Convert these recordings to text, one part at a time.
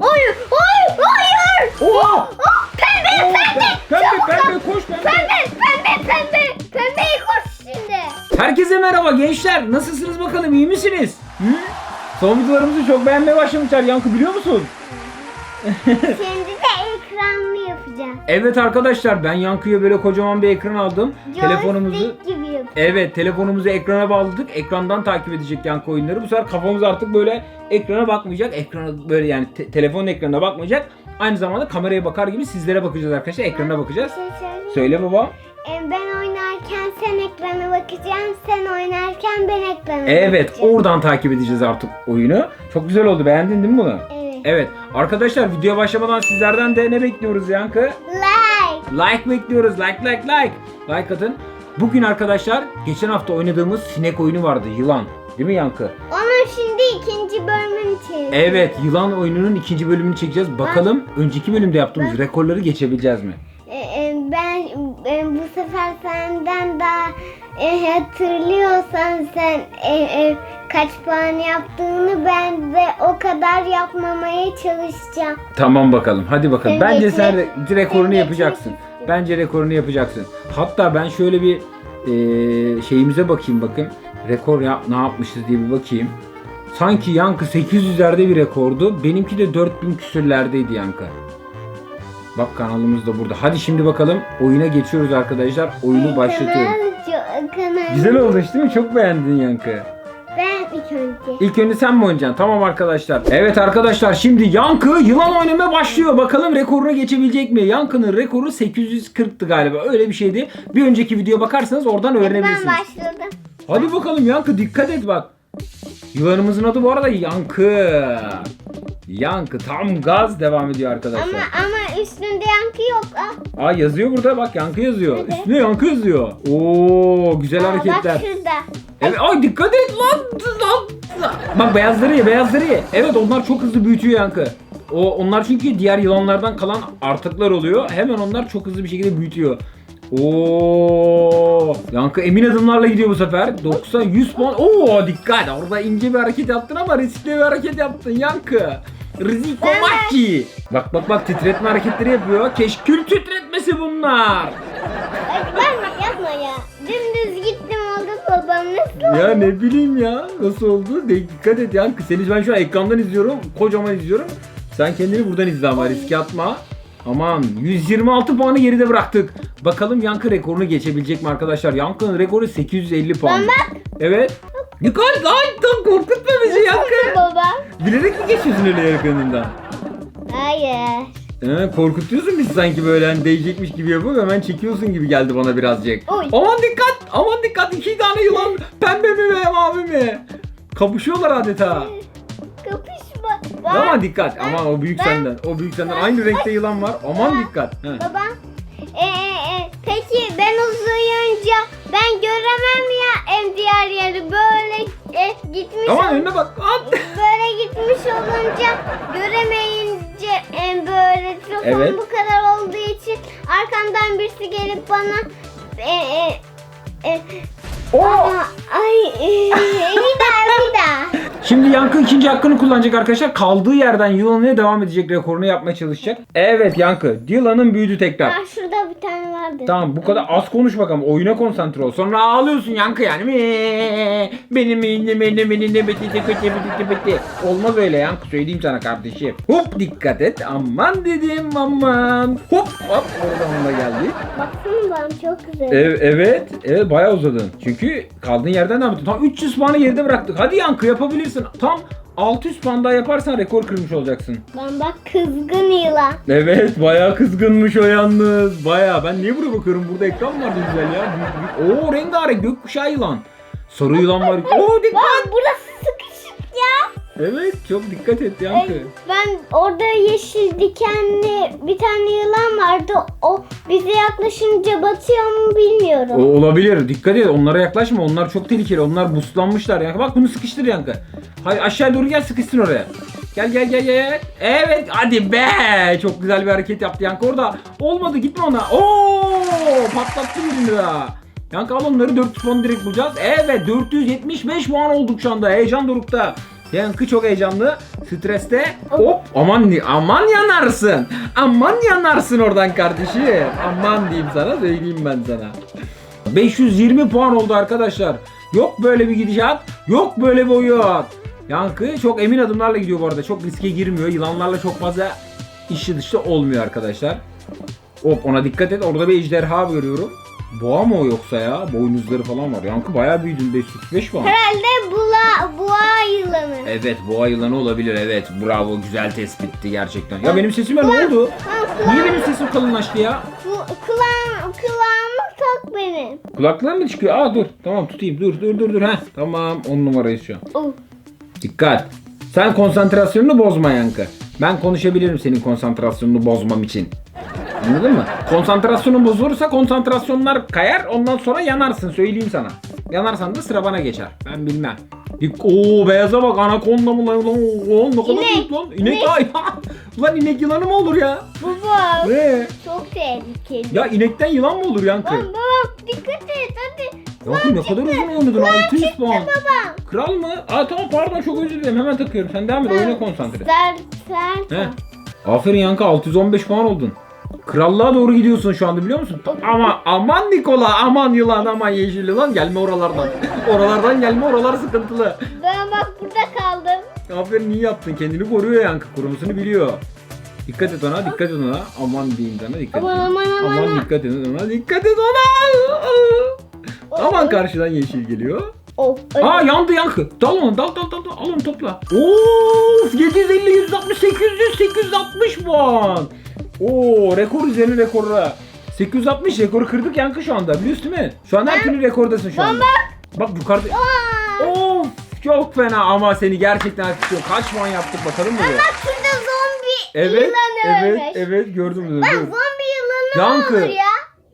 Hayır. Hayır. Hayır. Oha! Oh, pembe Oo, pembe. Pembe Çabuk pembe koş pembe. Pembe pembe pembe. Pembeye koş şimdi. Herkese merhaba gençler. Nasılsınız bakalım iyi misiniz? Hı? Son videolarımızı çok beğenmeye başlamışlar. Yankı biliyor musun? Şimdi de ekranlı yapacağız. Evet arkadaşlar ben Yankı'ya böyle kocaman bir ekran aldım. Telefonumuzu Joystick gibi yapacağız. Evet telefonumuzu ekrana bağladık. Ekrandan takip edecek yankı oyunları. Bu sefer kafamız artık böyle ekrana bakmayacak. Ekrana böyle yani te- telefonun ekranına bakmayacak. Aynı zamanda kameraya bakar gibi sizlere bakacağız arkadaşlar. Ekrana bakacağız. Şey. Söyle baba. Ee, Ben oynarken sen ekrana bakacaksın, sen oynarken ben ekrana Evet bakacağım. oradan takip edeceğiz artık oyunu. Çok güzel oldu. Beğendin değil mi bunu? Evet. Evet. Arkadaşlar videoya başlamadan sizlerden de ne bekliyoruz Yankı? Like. Like bekliyoruz. Like like like. Like atın. Bugün arkadaşlar geçen hafta oynadığımız sinek oyunu vardı. Yılan. Değil mi Yankı? Onun şimdi ikinci bölümünü çekiyor. Evet, yılan oyununun ikinci bölümünü çekeceğiz. Bakalım önceki bölümde yaptığımız Ben- rekorları geçebileceğiz mi? Ee, e, ben e, bu sefer senden daha e, hatırlıyorsan sen e, e, kaç puan yaptığını ben de o kadar yapmamaya çalışacağım. Tamam bakalım. Hadi bakalım. Sen Bence sen rekorunu sen yapacaksın. Bence rekorunu yapacaksın. Hatta ben şöyle bir e, şeyimize bakayım bakayım. Rekor ya, ne yapmışız diye bir bakayım. Sanki Yankı 800'lerde bir rekordu. Benimki de 4000 küsürlerdeydi Yankı. Bak kanalımız da burada. Hadi şimdi bakalım oyuna geçiyoruz arkadaşlar. Oyunu başlatıyorum. Güzel oldu işte değil mi? Çok beğendin Yankı. Ben ilk önce. İlk önce sen mi oynayacaksın? Tamam arkadaşlar. Evet arkadaşlar şimdi Yankı yılan oynamaya başlıyor. Bakalım rekorunu geçebilecek mi? Yankı'nın rekoru 840'tı galiba. Öyle bir şeydi. Bir önceki videoya bakarsanız oradan Ben öğrenebilirsiniz. başladım. Hadi bakalım Yankı dikkat et bak. Yılanımızın adı bu arada Yankı. Yankı tam gaz devam ediyor arkadaşlar. Ama ama üstünde yankı yok. Ah. Aa yazıyor burada bak Yankı yazıyor. Nerede? Üstüne Yankı yazıyor. Oo güzel Aa, hareketler. Bak şurada. Evet, ay dikkat et lan, lan. Bak beyazları ye, beyazları ye. Evet onlar çok hızlı büyütüyor yankı. O onlar çünkü diğer yılanlardan kalan artıklar oluyor. Hemen onlar çok hızlı bir şekilde büyütüyor. Oo, yankı emin adımlarla gidiyor bu sefer. 90 100 puan. Oo dikkat. Orada ince bir hareket yaptın ama riskli bir hareket yaptın yankı. Riziko Maki. Bak bak bak titretme hareketleri yapıyor. Keşkül titretmesi bunlar. Bak ben yapma ya. Dümdüz gittim oldu babam nasıl Ya ne bileyim ya nasıl oldu? De, dikkat et ya. Seni ben şu an ekrandan izliyorum. Kocaman izliyorum. Sen kendini buradan izle ama riske atma. Aman 126 puanı geride bıraktık. Bakalım Yankı rekorunu geçebilecek mi arkadaşlar? Yankı'nın rekoru 850 puan. Ben bak. Evet. Dikkat lan tam korkutma bizi Yankı. Baba. Bilerek mi geçiyorsun öyle yakınından? Hayır. He, korkutuyorsun bizi sanki böyle hani değecekmiş gibi yapıp hemen çekiyorsun gibi geldi bana birazcık. Oy. Aman dikkat! Aman dikkat! İki tane yılan pembe mi ve mavi mi? Kapışıyorlar adeta. Kapışma. Bak. Aman dikkat! Aman o büyük ben- senden. O büyük senden. Aynı renkte yılan var. Aman dikkat. Baba. Ee, e, peki ben uzayınca ben göremem ya em diğer yeri böyle e, gitmiş Aman ol- önüne bak. At! böyle gitmiş olunca göremeyince em böyle telefon Evet. bu kadar olduğu için arkamdan birisi gelip bana e, e, e, Oo! Aa, ay e, Şimdi Yankı ikinci hakkını kullanacak arkadaşlar. Kaldığı yerden yılanına devam edecek rekorunu yapmaya çalışacak. Evet Yankı. Yılanın büyüdü tekrar. Aa, şurada bir tane vardı. Tamam bu kadar az konuş bakalım. Oyuna konsantre ol. Sonra ağlıyorsun yankı yani. Mee, Benim benim benim benim ne bitti bitti bitti bitti. Olmaz öyle yankı söyleyeyim sana kardeşim. Hop dikkat et. Aman dedim aman. Hop hop oradan da geldi. Baksana bana çok güzel. Ev, evet. Evet bayağı uzadın. Çünkü kaldığın yerden devam ettin. Tam 300 puanı geride bıraktık. Hadi yankı yapabilirsin. Tam 600 puan daha yaparsan rekor kırmış olacaksın. Ben bak kızgın yılan. Evet bayağı kızgınmış o yalnız. Bayağı. Ben niye buraya bakıyorum? Burada ekran vardı güzel ya. Büyük, büyük. Oo rengarenk gökkuşağı yılan. Sarı yılan var. Oo dikkat. Bak burası sıkışık ya. Evet çok dikkat et Yankı. Ben orada yeşil dikenli bir tane yılan vardı. O bize yaklaşınca batıyor mu bilmiyorum. O olabilir. Dikkat et. Onlara yaklaşma. Onlar çok tehlikeli. Onlar buslanmışlar Yankı. Bak bunu sıkıştır Yankı. Hadi aşağı doğru gel sıkışsın oraya. Gel gel gel gel. Evet hadi be. Çok güzel bir hareket yaptı Yankı orada. Olmadı gitme ona. Oo patlattı birini daha. Yankı al onları 400 puan direkt bulacağız. Evet 475 puan olduk şu anda. Heyecan dorukta. Yankı çok heyecanlı. Streste. Hop aman aman yanarsın. Aman yanarsın oradan kardeşim. Aman diyeyim sana söyleyeyim ben sana. 520 puan oldu arkadaşlar. Yok böyle bir gidişat. Yok böyle bir oyun. Yankı çok emin adımlarla gidiyor bu arada. Çok riske girmiyor. Yılanlarla çok fazla işi dışı olmuyor arkadaşlar. Hop ona dikkat et. Orada bir ejderha görüyorum. Boğa mı o yoksa ya? Boynuzları falan var. Yankı bayağı büyüdün. 545 puan. Herhalde bula, boğa yılanı. Evet boğa yılanı olabilir evet. Bravo güzel tespitti gerçekten. Ya benim sesime ne oldu? Niye benim sesim kalınlaştı ya? Ku- kulağım, kulağımı tak benim. Kulaklarım mı çıkıyor? Aa dur. Tamam tutayım. Dur dur dur dur. Heh. Tamam 10 numarayız şu an. Oh. Dikkat. Sen konsantrasyonunu bozma Yankı. Ben konuşabilirim senin konsantrasyonunu bozmam için. Anladın mı? Konsantrasyonun bozulursa konsantrasyonlar kayar. Ondan sonra yanarsın söyleyeyim sana. Yanarsan da sıra bana geçer. Ben bilmem. Oo beyaza bak anakonda mı lan? Oo, ne kadar İnek. büyük lan. İnek İnek. ay. Lan inek yılanı mı olur ya? Baba Ne? çok tehlikeli. Ya inekten yılan mı olur Yankı? Baba dikkat et hadi. Yankı ne kadar uzun oynadın 600 puan. Baba. Kral mı? Aa tamam pardon çok özür dilerim hemen takıyorum. Sen devam et oyuna konsantre. Sert sert. He. Aferin Yankı 615 puan oldun. Krallığa doğru gidiyorsun şu anda biliyor musun? Ama aman Nikola aman yılan aman yeşil yılan gelme oralardan. oralardan gelme oralar sıkıntılı. Ben bak burada kaldım. Aferin iyi yaptın kendini koruyor Yankı korumasını biliyor. Dikkat et ona dikkat et ona. Aman diyeyim sana dikkat et. Aman, aman, aman, aman. dikkat et ona dikkat et ona. Aman karşıdan yeşil geliyor. Oh. Aa yandı yankı. Dal onu dal dal dal dal. Al onu topla. Of 750 160 800 860 puan. Oo rekor üzerine rekorla. 860 rekoru kırdık yankı şu anda biliyorsun değil mi? Şu an her türlü rekordasın şu anda. Bak yukarıda. Of çok fena ama seni gerçekten alkışlıyorum. Kaç puan yaptık bakalım mı? Bak şurada zombi Evet yılanı evet ölmüş. evet gördüm. Bak gördüm. zombi yılanı Yankı. olur ya?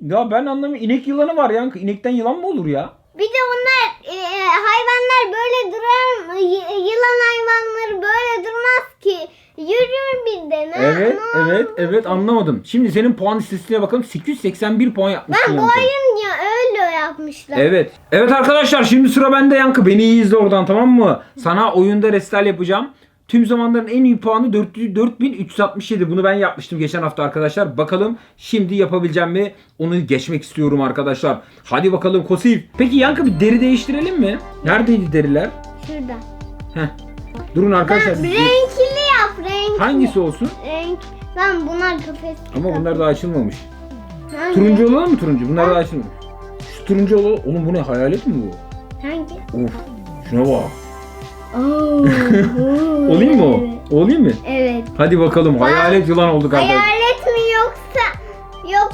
Ya ben anlamıyorum. İnek yılanı var yankı. İnekten yılan mı olur ya? Bir de onlar e, hayvanlar böyle durar mı? Y- yılan hayvanları böyle durmaz ki. Yürür bir de. Ne, Evet, ne evet, evet anlamadım. Şimdi senin puan listesine bakalım. 881 puan yapmışsın Ben bu Yankı. oyun ya öyle yapmışlar. Evet. Evet arkadaşlar şimdi sıra bende Yankı. Beni iyi izle oradan tamam mı? Sana oyunda restal yapacağım. Tüm zamanların en iyi puanı 400 4367. Bunu ben yapmıştım geçen hafta arkadaşlar. Bakalım şimdi yapabileceğim mi? Onu geçmek istiyorum arkadaşlar. Hadi bakalım Kosif. Peki Yankı bir deri değiştirelim mi? Neredeydi deriler? Şurada. Durun arkadaşlar. Ben bir- renkli yap renkli. Hangisi olsun? Renk. Ben bunlar kafes. Ama bunlar daha açılmamış. Hangi? Turuncu olalım mı turuncu? Bunlar daha açılmamış. Şu turuncu olalım. Oğlum bu ne hayalet mi bu? Hangi? Of. Şuna bak. Olayım mı o? Olayım mı? Evet. Hadi bakalım. Hayalet yılan olduk arkadaşlar. Hayalet mi yoksa yok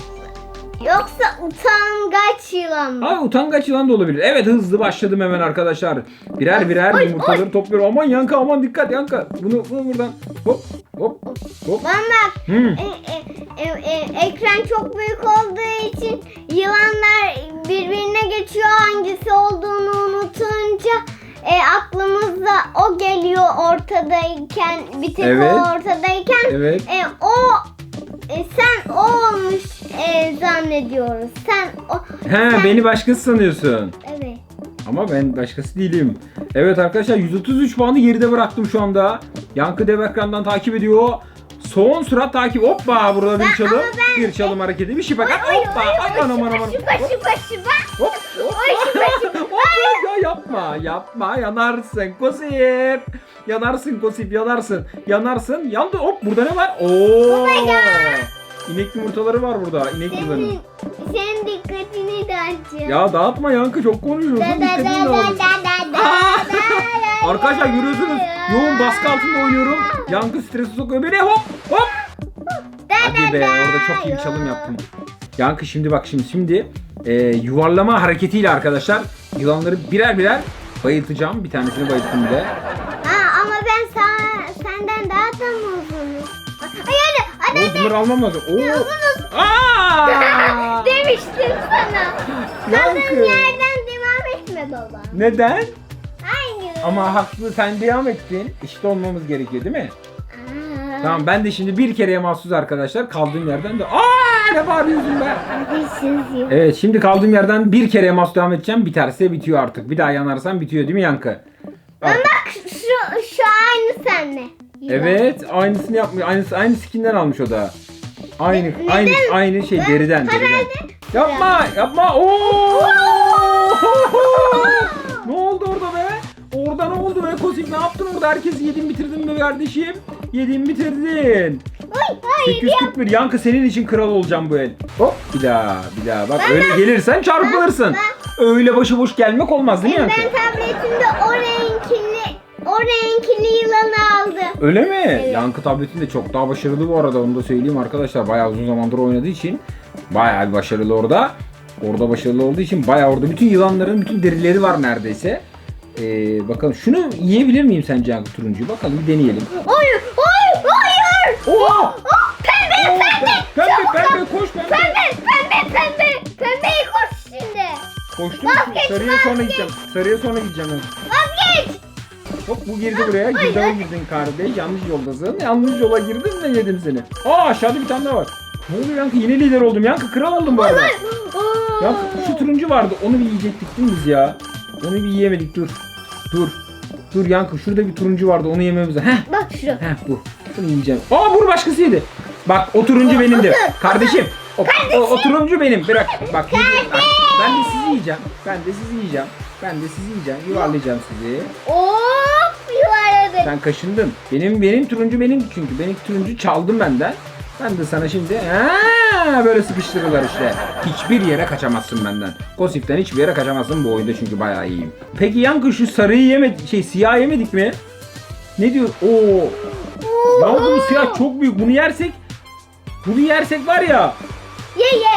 yoksa utangaç yılan mı? Abi utangaç yılan da olabilir. Evet hızlı başladım hemen arkadaşlar. Birer birer Oy, yumurtaları topluyorum. Aman yanka aman dikkat yanka. Bunu, bunu buradan hop hop hop. Ben bak Hmm. e, e, e, e, ekran çok büyük olduğu için yılanlar birbirine geçiyor hangisi olduğunu unutunca e, aklımıza o geliyor ortadayken bir tek Evet. o ortadayken Evet. e, o e, sen o olmuş e, zannediyoruz. Sen o He sen- beni başkası sanıyorsun. evet. Ama ben başkası değilim. Evet arkadaşlar 133 puanı geride bıraktım şu anda. Yankı dev ekrandan takip ediyor. Son sürat takip. Hoppa burada bir çalım. ben- Bir çalım hareketi. Bir şipakat. Hoppa. Ay anam anam anam. şıpa, şıpa, şıpa. Hop hop. Hop, ya yapma yapma yanarsın Kosip. Yanarsın Kosip yanarsın. Yanarsın. Yandı hop burada ne var? Oo. İnek yumurtaları var burada. İnek yılanı. Senin, senin dikkatini dağıtacağım. Ya dağıtma Yankı çok konuşuyorsun. Dikkatini da dağıt. Arkadaşlar görüyorsunuz yoğun baskı altında oynuyorum. Yankı stresi sokuyor beni hop hop. Hadi be orada çok iyi bir çalım yaptım. Yankı şimdi bak şimdi şimdi e, yuvarlama hareketiyle arkadaşlar yılanları birer birer bayıltacağım. Bir tanesini bayılttım bile. Bunları almam lazım. Oo. Aa! Demiştim sana. Kaldığın Yankı. yerden devam etme baba. Neden? Hayır. Ama haklı sen devam ettin. İşte olmamız gerekiyor değil mi? Aa, Tamam ben de şimdi bir kereye mahsus arkadaşlar kaldığım yerden de Aa ne bağırıyorsun be? Akılsızım. Evet şimdi kaldığım yerden bir kere mas devam edeceğim. Biterse bitiyor artık. Bir daha yanarsam bitiyor değil mi Yankı? Ben Artık- bak şu şu aynı senle. Evet, aynısını yapmış. Aynısı aynı skinden almış o da. Aynı Ne- aynı neden? aynı şey deriden deriden. Yapma, yapma. Oo! ne oldu orada be? Orada ne oldu be Kosik? Ne yaptın orada? Herkesi yedin bitirdin mi kardeşim? Yedin bitirdin. Ay, hayır yap. 841 Yankı senin için kral olacağım bu el. Hop bir daha bir daha. Bak öyle gelirsen çarpılırsın. Öyle başıboş gelmek olmaz değil mi Yankı? Ben tabletimde o renkli o renkli yılanı aldım. Öyle mi? Yankı tabletinde çok daha başarılı bu arada onu da söyleyeyim arkadaşlar. Bayağı uzun zamandır oynadığı için bayağı başarılı orada. Orada başarılı olduğu için bayağı orada bütün yılanların bütün derileri var neredeyse. Ee, bakalım şunu yiyebilir miyim sence Yankı turuncuyu? Bakalım bir deneyelim. Hayır, hayır, hayır. Oha! Oh, pembe, Oo, pembe. Pembe Çok pembe koş pembe. Pembe, pembe, pembe. Pembeyi koş şimdi. Koştum. Vazgeç, Sarıya sonra vazgeç. gideceğim. Sarıya sonra gideceğim. Vazgeç. Hop bu girdi buraya. Girdaba girdin kardeş. Yanlış yoldasın. Yanlış yola girdin de yedim seni. Aa aşağıda bir tane daha var. Ne oluyor Yankı? Yine lider oldum. Yankı kral oldum bu arada. Oo. Yankı şu turuncu vardı. Onu bir yiyecektik değil mi biz ya? Onu bir yiyemedik. Dur. Dur. Dur Yankı şurada bir turuncu vardı. Onu yememiz lazım. Heh. Bak şu. Heh bu. Bunu yiyeceğim. Aa bunu başkası yedi. Bak o turuncu benimdi. Kardeşim. O, o, o turuncu benim. Bırak. Bak. Bak, ben de sizi yiyeceğim. Ben de sizi yiyeceğim. Ben de sizi yiyeceğim. Yuvarlayacağım sizi. Hop yuvarladık. Sen kaşındın. Benim benim turuncu benim çünkü. Benim turuncu çaldım benden. Ben de sana şimdi ha böyle sıkıştırırlar işte. Hiçbir yere kaçamazsın benden. Kosif'ten hiçbir yere kaçamazsın bu oyunda çünkü bayağı iyiyim. Peki Yankı şu sarıyı yemedik, şey siyah yemedik mi? Ne diyor? Oo. Ya bu siyah çok büyük. Bunu yersek bunu yersek var ya. Ye ye.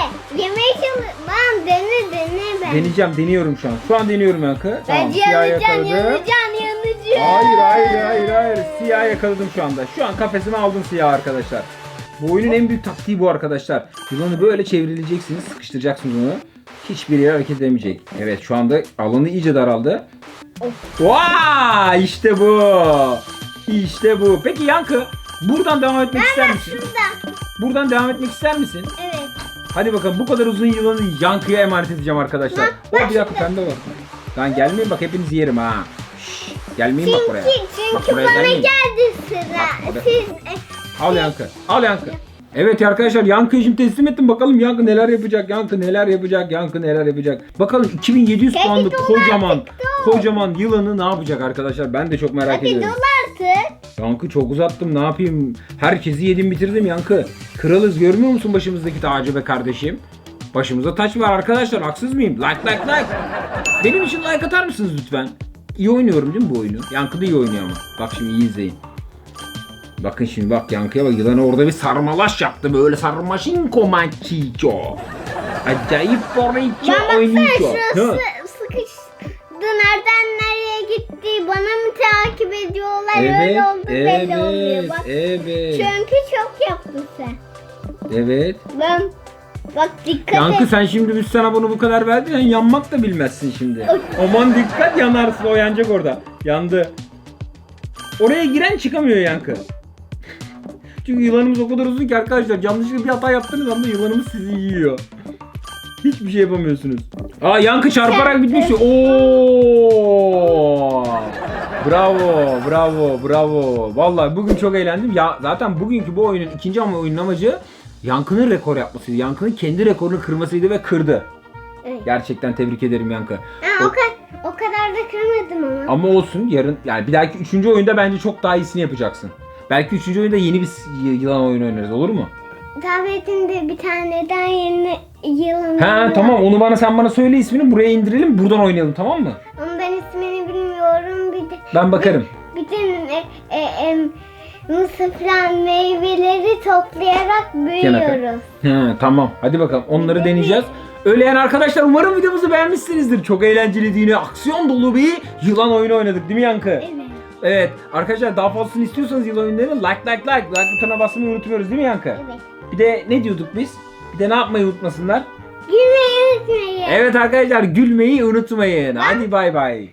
Çalış. Ben dene dene ben. Deneyeceğim, deniyorum şu an. Şu an deniyorum Yankı. Tamam, Bence siyah yakaladım. yanacaksın. Hayır hayır hayır hayır. Siyah yakaladım şu anda. Şu an kafesime aldım siyah arkadaşlar. Bu oyunun en büyük taktiği bu arkadaşlar. Yılanı böyle çevrileceksiniz, sıkıştıracaksınız onu. Hiçbir yere hareket edemeyecek. Evet şu anda alanı iyice daraldı. Vay işte bu. İşte bu. Peki Yankı buradan devam etmek ister misin? Şurada. Buradan devam etmek ister misin? Evet. Hadi bakalım bu kadar uzun yılanı Yankı'ya emanet edeceğim arkadaşlar. Bak, O bak bir dakika pembe var. Lan gelmeyin bak hepinizi yerim ha. Gelmeyin bak buraya. Çünkü, Bak çünkü buraya bana gelmeyin. geldi sıra. Bak. Siz Al Yankı. Al Yankı. Evet arkadaşlar Yankı'yı şimdi teslim ettim. Bakalım Yankı neler yapacak. Yankı neler yapacak. Yankı neler yapacak. Bakalım 2700 Peki, puanlık dur kocaman artık, dur. kocaman yılanı ne yapacak arkadaşlar? Ben de çok merak hadi ediyorum. artık. Yankı çok uzattım. Ne yapayım? Herkesi yedim bitirdim Yankı. Kralız görmüyor musun başımızdaki tacı be kardeşim? Başımıza taç var arkadaşlar. Haksız mıyım? Like like like. Benim için like atar mısınız lütfen? İyi oynuyorum değil mi bu oyunu? Yankı da iyi oynuyor ama. Bak şimdi iyi izleyin. Bakın şimdi bak Yankı'ya bak yılanı orada bir sarmalaş yaptı böyle sarmaşinko mançiço. Acayip baksana oynuyor. şurası sıkıştı. Nereden nereye gitti? Bana mı takip ediyorlar? Evet, Öyle oldu belli oluyor. evet, Bak. evet, Çünkü çok yaptın sen. evet. Ben bak dikkat Yankı et. sen şimdi biz sana bunu bu kadar verdik sen yanmak da bilmezsin şimdi. Aman dikkat yanarsın o yanacak orada. Yandı. Oraya giren çıkamıyor Yankı. Çünkü yılanımız o kadar uzun ki arkadaşlar yanlışlıkla bir hata yaptığınız anda yılanımız sizi yiyor. Hiçbir şey yapamıyorsunuz. Aa Yankı çarparak bitmiş. Oo! Bravo, bravo, bravo. Vallahi bugün çok eğlendim. Ya zaten bugünkü bu oyunun ikinci ama oyunun amacı Yankı'nın rekor yapmasıydı. Yankı'nın kendi rekorunu kırmasıydı ve kırdı. Evet. Gerçekten tebrik ederim Yankı. Ha, o, kadar, o kadar da kırmadım ama. Ama olsun yarın yani bir dahaki üçüncü oyunda bence çok daha iyisini yapacaksın. Belki üçüncü oyunda yeni bir yılan oyunu oynarız olur mu? Tabletinde bir tane daha yeni yılan var. tamam onu bana sen bana söyle ismini buraya indirelim buradan oynayalım tamam mı? Ama ben ismini bilmiyorum. Bir de Ben bakarım. bir de e, e, e, mısırlan meyveleri toplayarak büyüyoruz. He tamam hadi bakalım onları deneyeceğiz. Öyle yani arkadaşlar umarım videomuzu beğenmişsinizdir. Çok eğlenceli yine aksiyon dolu bir yılan oyunu oynadık değil mi Yankı? Evet. Evet arkadaşlar daha fazlasını istiyorsanız yılan oyunlarını like like like like butonuna basmayı unutmuyoruz değil mi Yankı? Evet. Bir de ne diyorduk biz? Bir de ne yapmayı unutmasınlar? Gülmeyi unutmayın. Evet arkadaşlar gülmeyi unutmayın. Hadi bay bay.